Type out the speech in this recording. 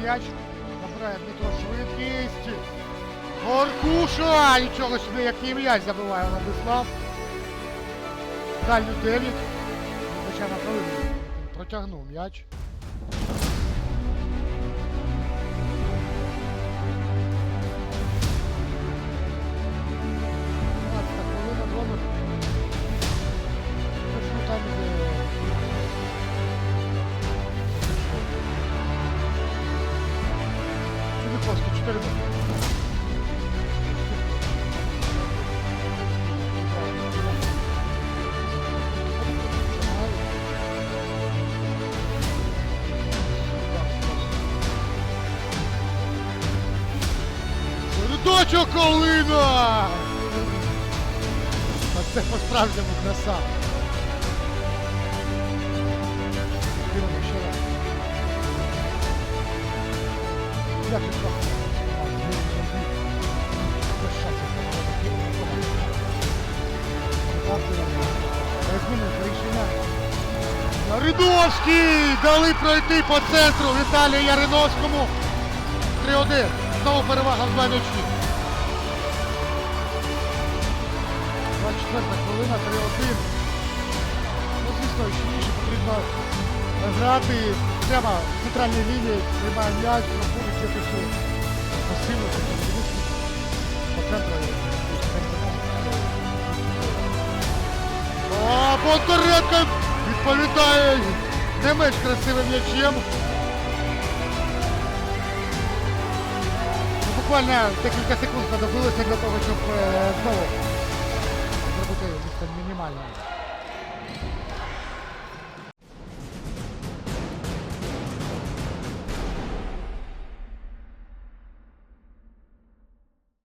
м'яч. Набирає Дмитро швидкість. Горкуша! Нічого собі, який м'яч забиває Владислав. Дальню 9. Звичайно, хвилину. Протягнув м'яч. Чудиковський, 4 метри. Дочо Колина! А це по-справжньому краса. Яриновський! Дали пройти по центру Віталію Яриновському. 3-1. Знову перевага в два м'ячі. 24 хвилина, 3-1. Ну, звісно, щільніше потрібно грати прямо в центральній лінії, приймає м'яч, проходить якось пасивно, по центру. А Бондаренко відповідає не менш красивим м'ячем. Ну, Буквально декілька секунд знадобилося для того, щоб е, знову зробити мінімальне.